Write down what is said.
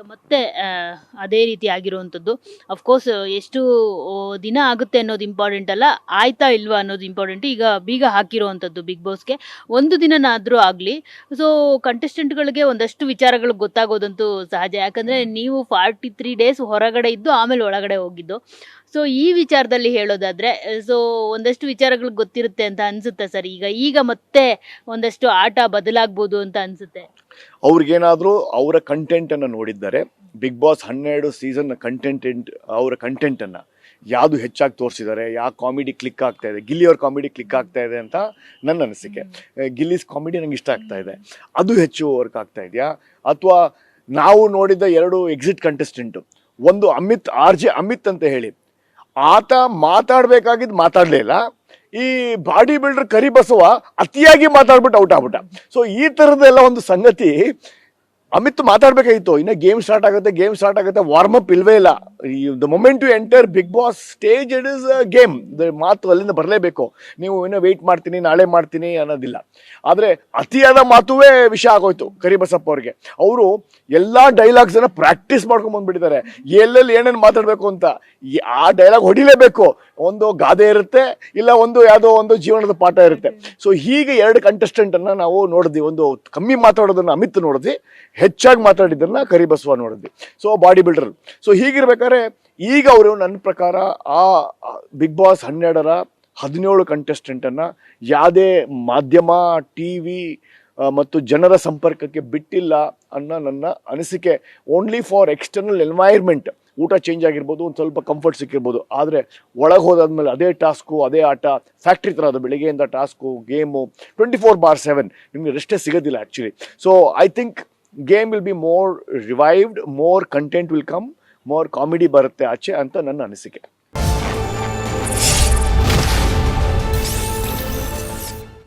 ಈಗ ಮತ್ತೆ ಅದೇ ರೀತಿ ಆಗಿರುವಂಥದ್ದು. ಅಫ್ಕೋರ್ಸ್ ಎಷ್ಟು ದಿನ ಆಗುತ್ತೆ ಅನ್ನೋದು ಇಂಪಾರ್ಟೆಂಟ್ ಅಲ್ಲ ಆಯ್ತಾ ಇಲ್ವಾ ಅನ್ನೋದು ಇಂಪಾರ್ಟೆಂಟ್ ಈಗ ಬೀಗ ಹಾಕಿರುವಂಥದ್ದು ಬಿಗ್ ಬಾಸ್ಗೆ ಒಂದು ದಿನನಾದರೂ ಆಗಲಿ. ಸೊ ಕಂಟೆಸ್ಟೆಂಟ್ಗಳಿಗೆ ಒಂದಷ್ಟು ವಿಚಾರಗಳು ಗೊತ್ತಾಗೋದಂತೂ ಸಹಜ. ಯಾಕಂದರೆ ನೀವು ಫಾರ್ಟಿ ತ್ರೀ ಡೇಸ್ ಹೊರಗಡೆ ಇದ್ದು ಆಮೇಲೆ ಒಳಗಡೆ ಹೋಗಿದ್ದು. ಸೊ ಈ ವಿಚಾರದಲ್ಲಿ ಹೇಳೋದಾದ್ರೆ ಸೊ ಒಂದಷ್ಟು ವಿಚಾರಗಳು ಗೊತ್ತಿರುತ್ತೆ ಅಂತ ಅನ್ಸುತ್ತೆ ಸರ್? ಈಗ ಈಗ ಮತ್ತೆ ಒಂದಷ್ಟು ಆಟ ಬದಲಾಗ್ಬೋದು ಅಂತ ಅನ್ಸುತ್ತೆ? ಅವ್ರಿಗೇನಾದರೂ ಅವರ ಕಂಟೆಂಟನ್ನು ನೋಡಿದ್ದಾರೆ. ಬಿಗ್ ಬಾಸ್ ಹನ್ನೆರಡು ಸೀಸನ್ ಕಂಟೆಂಟೆಂಟ್ ಅವರ ಕಂಟೆಂಟನ್ನು ಯಾವುದು ಹೆಚ್ಚಾಗಿ ತೋರಿಸಿದ್ದಾರೆ ಯಾವ ಕಾಮಿಡಿ ಕ್ಲಿಕ್ ಆಗ್ತಾ ಇದೆ ಗಿಲ್ಲಿಯವ್ರ ಕಾಮಿಡಿ ಕ್ಲಿಕ್ ಆಗ್ತಾ ಇದೆ ಅಂತ ನನ್ನ ಅನಿಸಿಕೆ. ಗಿಲ್ಲಿಸ್ ಕಾಮಿಡಿ ನಂಗೆ ಇಷ್ಟ ಆಗ್ತಾ ಇದೆ. ಅದು ಹೆಚ್ಚು ವರ್ಕ್ ಆಗ್ತಾ ಇದೆಯಾ? ಅಥವಾ ನಾವು ನೋಡಿದ ಎರಡು ಎಕ್ಸಿಟ್ ಕಂಟೆಸ್ಟೆಂಟು ಒಂದು ಅಮಿತ್ ಆರ್ ಜೆ ಅಮಿತ್ ಅಂತ ಹೇಳಿ ಆತ ಮಾತಾಡ್ಬೇಕಾಗಿದ್ದು ಮಾತಾಡಲೇ ಇಲ್ಲ. ಈ ಬಾಡಿ ಬಿಲ್ಡರ್ ಕರಿಬಸವ ಅತಿಯಾಗಿ ಮಾತಾಡ್ಬಿಟ್ಟು ಔಟ್ ಆಗ್ಬಿಟ್ಟ. ಸೊ ಈ ಥರದ್ದೆಲ್ಲ ಒಂದು ಸಂಗತಿ ಅಮಿತ್ ಮಾತಾಡ್ಬೇಕಾಗಿತ್ತು. ಇನ್ನ ಗೇಮ್ ಸ್ಟಾರ್ಟ್ ಆಗುತ್ತೆ, ಗೇಮ್ ಸ್ಟಾರ್ಟ್ ಆಗುತ್ತೆ ವಾರ್ಮ್ ಅಪ್ ಇಲ್ವೇ ಇಲ್ಲ. The moment to enter Bigg Boss stage it is game the ಮಾತು ಅಲ್ಲಿಂದ ಬರಲೇಬೇಕು. ನೀವು ಇನ್ನೂ ವೆಯ್ಟ್ ಮಾಡ್ತೀನಿ, ನಾಳೆ ಮಾಡ್ತೀನಿ ಅನ್ನೋದಿಲ್ಲ. ಆದರೆ ಅತಿಯಾದ ಮಾತುವೇ ವಿಷಯ ಆಗೋಯ್ತು ಕರಿಬಸಪ್ಪ ಅವ್ರಿಗೆ. ಅವರು ಎಲ್ಲ ಡೈಲಾಗ್ಸನ್ನು ಪ್ರಾಕ್ಟೀಸ್ ಮಾಡ್ಕೊಂಡು ಬಂದ್ಬಿಟ್ಟಿದ್ದಾರೆ. ಎಲ್ಲೆಲ್ಲಿ ಏನೇನು ಮಾತಾಡಬೇಕು ಅಂತ ಈ- ಆ ಡೈಲಾಗ್ ಹೊಡಿಲೇಬೇಕು. ಒಂದು ಗಾದೆ ಇರುತ್ತೆ, ಇಲ್ಲ ಒಂದು ಯಾವುದೋ ಒಂದು ಜೀವನದ ಪಾಠ ಇರುತ್ತೆ. ಸೊ ಹೀಗೆ ಎರಡು ಕಂಟೆಸ್ಟೆಂಟನ್ನು ನಾವು ನೋಡಿದ್ವಿ. ಒಂದು ಕಮ್ಮಿ ಮಾತಾಡೋದನ್ನು ಅಮಿತ್ ನೋಡಿದ್ವಿ, ಹೆಚ್ಚಾಗಿ ಮಾತಾಡಿದ್ದನ್ನು ಕರಿಬಸವ ನೋಡಿದ್ವಿ. ಸೊ ಬಾಡಿ ಬಿಲ್ಡರ್ ಸೊ ಹೀಗಿರ್ಬೇಕಾದ್ರೆ ಈಗ ಅವರು ನನ್ನ ಪ್ರಕಾರ ಆ ಬಿಗ್ ಬಾಸ್ ಹನ್ನೆರಡರ ಹದಿನೇಳು ಕಂಟೆಸ್ಟೆಂಟನ್ನು ಯಾವುದೇ ಮಾಧ್ಯಮ ಟಿ ವಿ ಮತ್ತು ಜನರ ಸಂಪರ್ಕಕ್ಕೆ ಬಿಟ್ಟಿಲ್ಲ ಅನ್ನೋ ನನ್ನ ಅನಿಸಿಕೆ. ಓನ್ಲಿ ಫಾರ್ ಎಕ್ಸ್ಟರ್ನಲ್ ಎನ್ವೈರ್ಮೆಂಟ್ ಊಟ ಚೇಂಜ್ ಆಗಿರ್ಬೋದು, ಒಂದು ಸ್ವಲ್ಪ ಕಂಫರ್ಟ್ ಸಿಕ್ಕಿರ್ಬೋದು. ಆದರೆ ಒಳಗೆ ಹೋದಾದ್ಮೇಲೆ ಅದೇ ಟಾಸ್ಕು ಅದೇ ಆಟ ಫ್ಯಾಕ್ಟ್ರಿ ಥರ ಅದು ಬೆಳಿಗ್ಗೆಯಿಂದ task game twenty four bar seven ನಿಮಗೆ ರೆಸ್ಟೇ ಸಿಗೋದಿಲ್ಲ actually so I think game will be more revived more content will come more comedy ಬರುತ್ತೆ ಆಚೆ ಅಂತ ನನ್ನ ಅನಿಸಿಕೆ.